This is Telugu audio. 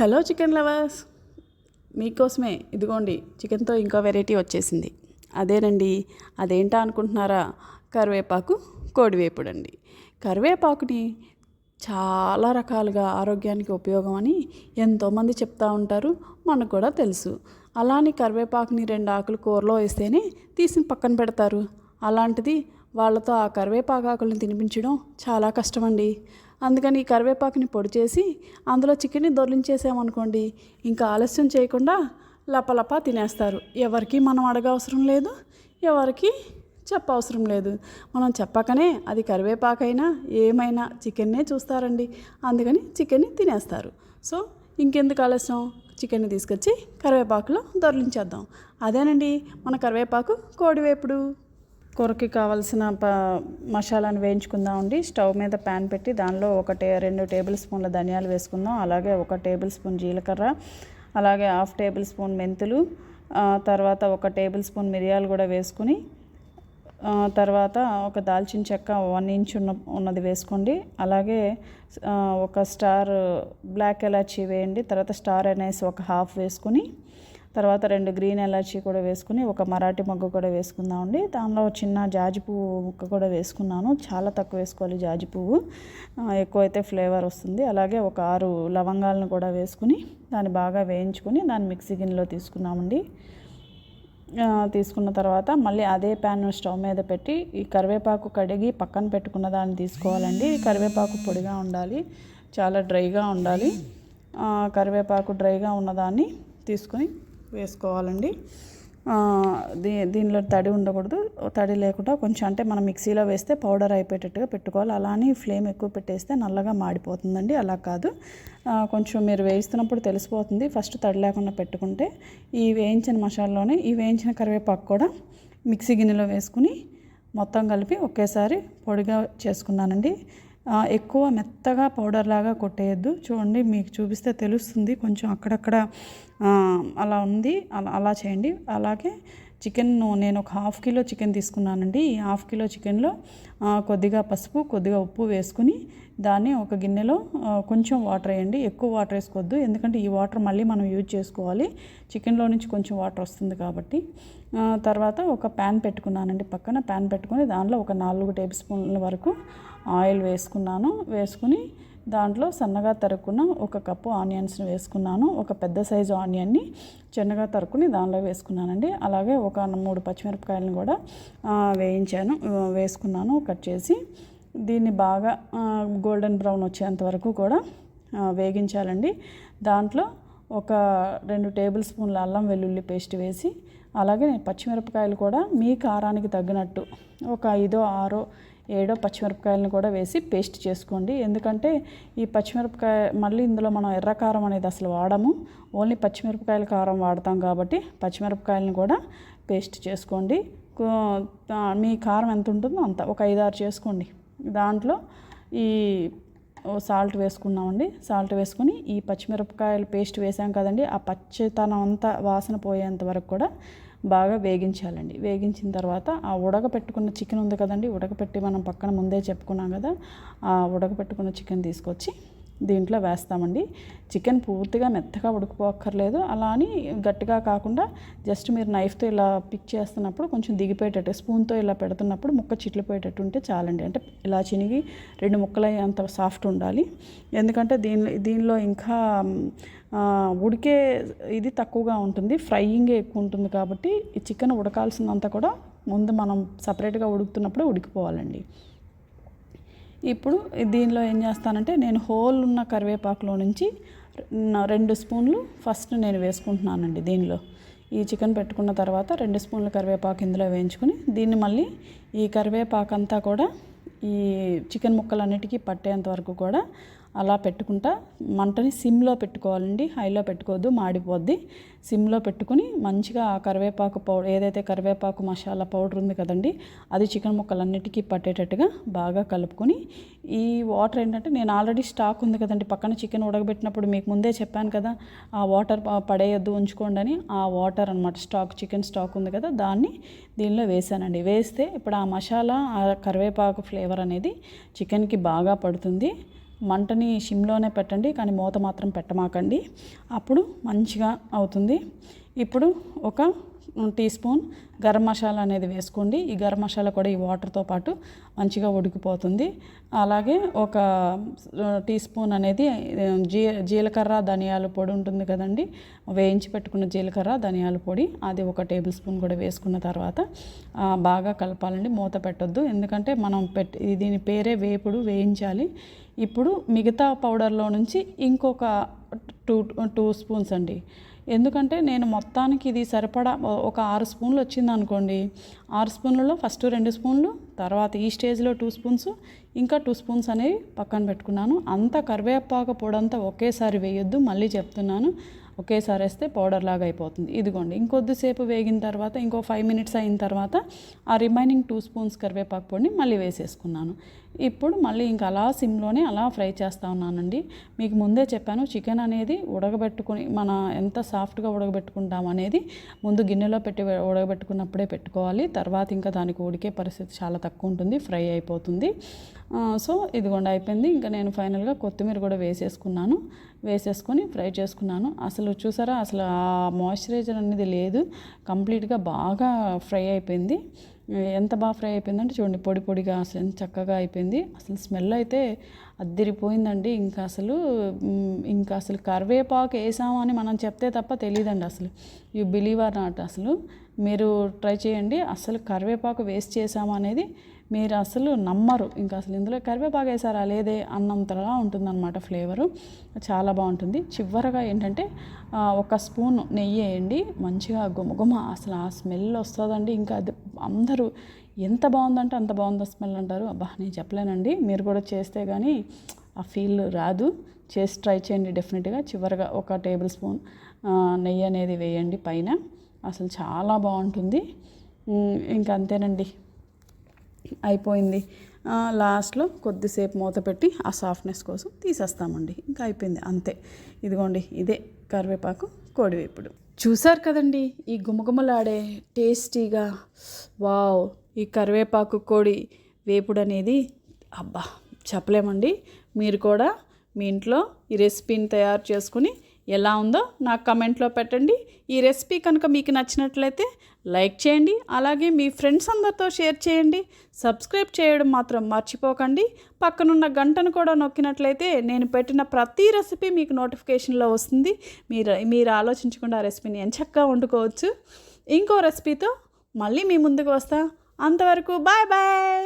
Hello chicken lovers. మీకోసమే ఇదిగోండి చికెన్తో ఇంకో వెరైటీ వచ్చేసింది. అదేనండి అదేంటా అనుకుంటున్నారా? కరివేపాకు కోడివేపుడు అండి కరివేపాకుని చాలా రకాలుగా ఆరోగ్యానికి ఉపయోగం అని ఎంతోమంది చెప్తా ఉంటారు మనకు కూడా తెలుసు. అలానే కరివేపాకుని రెండు ఆకులు కూరలో వేస్తేనే తీసి పక్కన పెడతారు. అలాంటిది వాళ్ళతో ఆ కరివేపాకాకులను తినిపించడం చాలా కష్టమండి. అందుకని ఈ కరివేపాకుని పొడి చేసి అందులో చికెన్ని దొర్లించేసామనుకోండి ఇంకా ఆలస్యం చేయకుండా లపలప తినేస్తారు. ఎవరికి మనం అడగవసరం లేదు ఎవరికి చెప్పవసరం లేదు. మనం చెప్పకనే అది కరివేపాకైనా ఏమైనా చికెన్నే చూస్తారండి. అందుకని చికెన్ని తినేస్తారు. సో ఇంకెందుకు ఆలస్యం? చికెన్ని తీసుకొచ్చి కరివేపాకులో దొర్లించేద్దాం. అదేనండి మన కరివేపాకు కోడివేపుడు. కూరకి కావాల్సిన ప మసాలాను వేయించుకుందామండి స్టవ్ మీద ప్యాన్ పెట్టి దానిలో ఒక టే రెండు టేబుల్ స్పూన్ల ధనియాలు వేసుకుందాం. అలాగే ఒక టేబుల్ స్పూన్ జీలకర్ర అలాగే హాఫ్ టేబుల్ స్పూన్ మెంతులు తర్వాత ఒక టేబుల్ స్పూన్ మిరియాలు కూడా వేసుకుని తర్వాత ఒక దాల్చిన చెక్క వన్ ఇంచ్ ఉన్న ఉన్నది వేసుకోండి. అలాగే ఒక స్టార్ బ్లాక్ ఎలాచీ వేయండి. తర్వాత స్టార్ అనేసి ఒక హాఫ్ వేసుకుని తర్వాత రెండు గ్రీన్ ఎలర్జీ కూడా వేసుకుని ఒక మరాఠీ మొగ్గ కూడా వేసుకుందామండి. దానిలో ఒక చిన్న జాజి పువ్వు ముక్క కూడా వేసుకున్నాను. చాలా తక్కువ వేసుకోవాలి జాజి పువ్వు. ఎక్కువ అయితే ఫ్లేవర్ వస్తుంది. అలాగే ఒక ఆరు లవంగాలను కూడా వేసుకుని దాన్ని బాగా వేయించుకుని దాన్ని మిక్సీ గిన్నెలో తీసుకున్నామండి. తీసుకున్న తర్వాత మళ్ళీ అదే ప్యాన్ స్టవ్ మీద పెట్టి ఈ కరివేపాకు కడిగి పక్కన పెట్టుకున్న దాన్ని తీసుకోవాలండి. కరివేపాకు పొడిగా ఉండాలి. చాలా డ్రైగా ఉండాలి. కరివేపాకు డ్రైగా ఉన్నదాన్ని తీసుకొని వేసుకోవాలండి. దీ దీనిలో తడి ఉండకూడదు. తడి లేకుండా కొంచెం అంటే మనం మిక్సీలో వేస్తే పౌడర్ అయిపోయేటట్టుగా పెట్టుకోవాలి. అలా అని ఫ్లేమ్ ఎక్కువ పెట్టేస్తే నల్లగా మాడిపోతుందండి. అలా కాదు. కొంచెం మీరు వేయిస్తున్నప్పుడు తెలిసిపోతుంది. ఫస్ట్ తడి లేకుండా పెట్టుకుంటే ఈ వేయించిన మసాలాలోనే ఈ వేయించిన కరివేపాకు కూడా మిక్సీ గిన్నెలో వేసుకుని మొత్తం కలిపి ఒకేసారి పొడిగా చేసుకున్నానండి. ఎక్కువ మెత్తగా పౌడర్ లాగా కొట్టేయద్దు. చూడండి మీకు చూపిస్తే తెలుస్తుంది. కొంచెం అక్కడక్కడ అలా ఉంది. అలా అలా చేయండి. అలాగే చికెన్ నేను ఒక హాఫ్ కిలో చికెన్ తీసుకున్నానండి. ఈ హాఫ్ కిలో చికెన్లో కొద్దిగా పసుపు కొద్దిగా ఉప్పు వేసుకుని దాన్ని ఒక గిన్నెలో కొంచెం వాటర్ వేయండి. ఎక్కువ వాటర్ వేసుకోవద్దు. ఎందుకంటే ఈ వాటర్ మళ్ళీ మనం యూజ్ చేసుకోవాలి. చికెన్లో నుంచి కొంచెం వాటర్ వస్తుంది కాబట్టి. తర్వాత ఒక ప్యాన్ పెట్టుకున్నానండి పక్కన. ప్యాన్ పెట్టుకొని దానిలో ఒక నాలుగు టేబుల్ స్పూన్ల వరకు ఆయిల్ వేసుకున్నాను. వేసుకుని దాంట్లో సన్నగా తరుక్కున్న ఒక కప్పు ఆనియన్స్ని వేసుకున్నాను. ఒక పెద్ద సైజు ఆనియన్ని చిన్నగా తరుక్కుని దానిలో వేసుకున్నానండి. అలాగే ఒక మూడు పచ్చిమిరపకాయలను కూడా వేయించాను వేసుకున్నాను కట్ చేసి. దీన్ని బాగా గోల్డెన్ బ్రౌన్ వచ్చేంత వరకు కూడా వేగించాలండి. దాంట్లో ఒక రెండు టేబుల్ స్పూన్ల అల్లం వెల్లుల్లి పేస్ట్ వేసి అలాగే పచ్చిమిరపకాయలు కూడా మీ కారానికి తగ్గినట్టు ఒక ఐదో ఆరో ఏడో పచ్చిమిరపకాయలను కూడా వేసి పేస్ట్ చేసుకోండి. ఎందుకంటే ఈ పచ్చిమిరపకాయ మళ్ళీ ఇందులో మనం ఎర్ర కారం అనేది అసలు వాడము. ఓన్లీ పచ్చిమిరపకాయల కారం వాడతాం కాబట్టి పచ్చిమిరపకాయలను కూడా పేస్ట్ చేసుకోండి. మీ కారం ఎంత ఉంటుందో అంత ఒక ఐదారు చేసుకోండి. దాంట్లో ఈ సాల్ట్ వేసుకున్నామండి. సాల్ట్ వేసుకొని ఈ పచ్చిమిరపకాయలు పేస్ట్ వేసాం కదండి. ఆ పచ్చితనం అంతా వాసన పోయేంత వరకు కూడా బాగా వేగించాలండి. వేగించిన తర్వాత ఆ ఉడకపెట్టుకున్న చికెన్ ఉంది కదండి ఉడకపెట్టి మనం పక్కన ముందే చెప్పుకున్నాం కదా ఆ ఉడకపెట్టుకున్న చికెన్ తీసుకొచ్చి దీంట్లో వేస్తామండి. చికెన్ పూర్తిగా మెత్తగా ఉడికిపోక్కర్లేదు. అలా అని గట్టిగా కాకుండా జస్ట్ మీరు నైఫ్తో ఇలా పిక్ చేస్తున్నప్పుడు కొంచెం దిగిపోయేటట్టు స్పూన్తో ఇలా పెడుతున్నప్పుడు ముక్క చిట్లిపోయేటట్టు ఉంటే చాలండి. అంటే ఇలా చినిగి రెండు ముక్కలు అంత సాఫ్ట్ ఉండాలి. ఎందుకంటే దీని దీనిలో ఇంకా ఉడికే ఇది తక్కువగా ఉంటుంది. ఫ్రైయింగే ఎక్కువ ఉంటుంది కాబట్టి ఈ చికెన్ ఉడకాల్సిందంతా కూడా ముందు మనం సపరేట్గా ఉడుకుతున్నప్పుడు ఉడికిపోవాలండి. ఇప్పుడు దీనిలో ఏం చేస్తానంటే నేను హోల్ ఉన్న కరివేపాకులో నుంచి రెండు స్పూన్లు ఫస్ట్ నేను వేసుకుంటున్నానండి దీనిలో. ఈ చికెన్ పెట్టుకున్న తర్వాత రెండు స్పూన్ల కరివేపాకు ఇందులో వేయించుకుని దీన్ని మళ్ళీ ఈ కరివేపాకు అంతా కూడా ఈ చికెన్ ముక్కలన్నిటికీ పట్టేంత వరకు కూడా అలా పెట్టుకుంటా. మంటని సిమ్లో పెట్టుకోవాలండి. హైలో పెట్టుకోవద్దు మాడిపోద్ది. సిమ్లో పెట్టుకుని మంచిగా ఆ కరివేపాకు పౌడర్ ఏదైతే కరివేపాకు మసాలా పౌడర్ ఉంది కదండి అది చికెన్ ముక్కలన్నిటికీ పట్టేటట్టుగా బాగా కలుపుకొని ఈ వాటర్ ఏంటంటే నేను ఆల్రెడీ స్టాక్ ఉంది కదండి పక్కన చికెన్ ఉడకబెట్టినప్పుడు మీకు ముందే చెప్పాను కదా ఆ వాటర్ పడేయొద్దు ఉంచుకోండి అని ఆ వాటర్ అనమాట స్టాక్ చికెన్ స్టాక్ ఉంది కదా దాన్ని దీనిలో వేసానండి. వేస్తే ఇప్పుడు ఆ మసాలా ఆ కరివేపాకు ఫ్లేవర్ అనేది చికెన్కి బాగా పడుతుంది. మంటని షిమ్లోనే పెట్టండి కానీ మూత మాత్రం పెట్టమాకండి. అప్పుడు మంచిగా అవుతుంది. ఇప్పుడు ఒక టీ స్పూన్ గరం మసాలా అనేది వేసుకోండి. ఈ గరం మసాలా కూడా ఈ వాటర్తో పాటు మంచిగా ఉడికిపోతుంది. అలాగే ఒక టీ స్పూన్ అనేది జీ జీలకర్ర ధనియాల పొడి ఉంటుంది కదండి. వేయించి పెట్టుకున్న జీలకర్ర ధనియాల పొడి అది ఒక టేబుల్ స్పూన్ కూడా వేసుకున్న తర్వాత బాగా కలపాలండి. మూత పెట్టొద్దు. ఎందుకంటే మనం పెట్టి దీని పేరే వేపుడు వేయించాలి. ఇప్పుడు మిగతా పౌడర్లో నుంచి ఇంకొక టూ టూ స్పూన్స్ అండి. ఎందుకంటే నేను మొత్తానికి ఇది సరిపడా ఒక ఆరు స్పూన్లు వచ్చింది అనుకోండి. ఆరు స్పూన్లలో ఫస్ట్ రెండు స్పూన్లు తర్వాత ఈ స్టేజ్లో టూ స్పూన్స్ ఇంకా టూ స్పూన్స్ అనేవి పక్కన పెట్టుకున్నాను. అంత కరివేపాకు పొడంతా ఒకేసారి వేయొద్దు మళ్ళీ చెప్తున్నాను. ఒకేసారి వేస్తే పౌడర్ లాగా అయిపోతుంది. ఇదిగోండి ఇంకొద్దిసేపు వేగిన తర్వాత ఇంకో ఫైవ్ మినిట్స్ అయిన తర్వాత ఆ రిమైనింగ్ టూ స్పూన్స్ కరివేపాకు పొడిని మళ్ళీ వేసేసుకున్నాను. ఇప్పుడు మళ్ళీ ఇంకా అలా సిమ్లోనే అలా ఫ్రై చేస్తూ ఉన్నానండి. మీకు ముందే చెప్పాను చికెన్ అనేది ఉడకబెట్టుకుని మన ఎంత సాఫ్ట్గా ఉడకబెట్టుకుంటాం అనేది ముందు గిన్నెలో పెట్టి ఉడకబెట్టుకున్నప్పుడే పెట్టుకోవాలి. తర్వాత ఇంకా దానికి ఉడికే పరిస్థితి చాలా తక్కువ ఉంటుంది ఫ్రై అయిపోతుంది. సో ఇదిగోండి అయిపోయింది. ఇంకా నేను ఫైనల్గా కొత్తిమీర కూడా వేసేసుకున్నాను. వేసేసుకొని ఫ్రై చేసుకున్నాను. అసలు చూసారా? అసలు ఆ మాయిశ్చరైజర్ అనేది లేదు. కంప్లీట్గా బాగా ఫ్రై అయిపోయింది. ఎంత బాగా ఫ్రై అయిపోయిందంటే చూడండి పొడి పొడిగా అసలు ఎంత చక్కగా అయిపోయింది. అసలు స్మెల్ అయితే అద్దిరిపోయిందండి. ఇంకా అసలు ఇంకా అసలు కరివేపాకు వేసామని మనం చెప్తే తప్ప తెలియదండి అసలు. యూ బిలీవ్ ఆర్ నాట్ అసలు. మీరు ట్రై చేయండి. అసలు కరివేపాకు వేస్ట్ చేసాము అనేది మీరు అసలు నమ్మరు. ఇంకా అసలు ఇందులో కరివేపాకు వేసారా లేదే అన్నంతలా ఉంటుందన్నమాట ఫ్లేవరు. చాలా బాగుంటుంది. చివరగా ఏంటంటే ఒక స్పూన్ నెయ్యి వేయండి. మంచిగా గుమగుమ అసలు ఆ స్మెల్ వస్తుందండి. ఇంకా అది అందరూ ఎంత బాగుందంటే అంత బాగుందో స్మెల్ అంటారు. అబ్బా నేను చెప్పలేనండి. మీరు కూడా చేస్తే కానీ ఆ ఫీల్ రాదు. చేసి ట్రై చేయండి డెఫినెట్గా. చివరగా ఒక టేబుల్ స్పూన్ నెయ్యి అనేది వేయండి పైన. అసలు చాలా బాగుంటుంది. ఇంకా అంతేనండి. అయిపోయింది. లాస్ట్లో కొద్దిసేపు మూత పెట్టి ఆ సాఫ్ట్నెస్ కోసం తీసేస్తామండి. ఇంకా అయిపోయింది అంతే. ఇదిగోండి ఇదే కరివేపాకు కోడివేపుడు. చూసారు కదండి ఈ గుమగుమలాడే టేస్టీగా వావ్ ఈ కరివేపాకు కోడి వేపుడు అనేది అబ్బా చెప్పలేమండి. మీరు కూడా మీ ఇంట్లో ఈ రెసిపీని తయారు చేసుకుని ఎలా ఉందో నాకు కమెంట్లో పెట్టండి. ఈ రెసిపీ కనుక మీకు నచ్చినట్లయితే లైక్ చేయండి. అలాగే మీ ఫ్రెండ్స్ అందరితో షేర్ చేయండి. సబ్స్క్రైబ్ చేయడం మాత్రం మర్చిపోకండి. పక్కనున్న గంటను కూడా నొక్కినట్లయితే నేను పెట్టిన ప్రతి రెసిపీ మీకు నోటిఫికేషన్లో వస్తుంది. మీరు మీరు ఆలోచించకుండా ఆ రెసిపీని ఎంచక్కా వండుకోవచ్చు. ఇంకో రెసిపీతో మళ్ళీ మీ ముందుకు వస్తా. అంతవరకు బాయ్ బాయ్!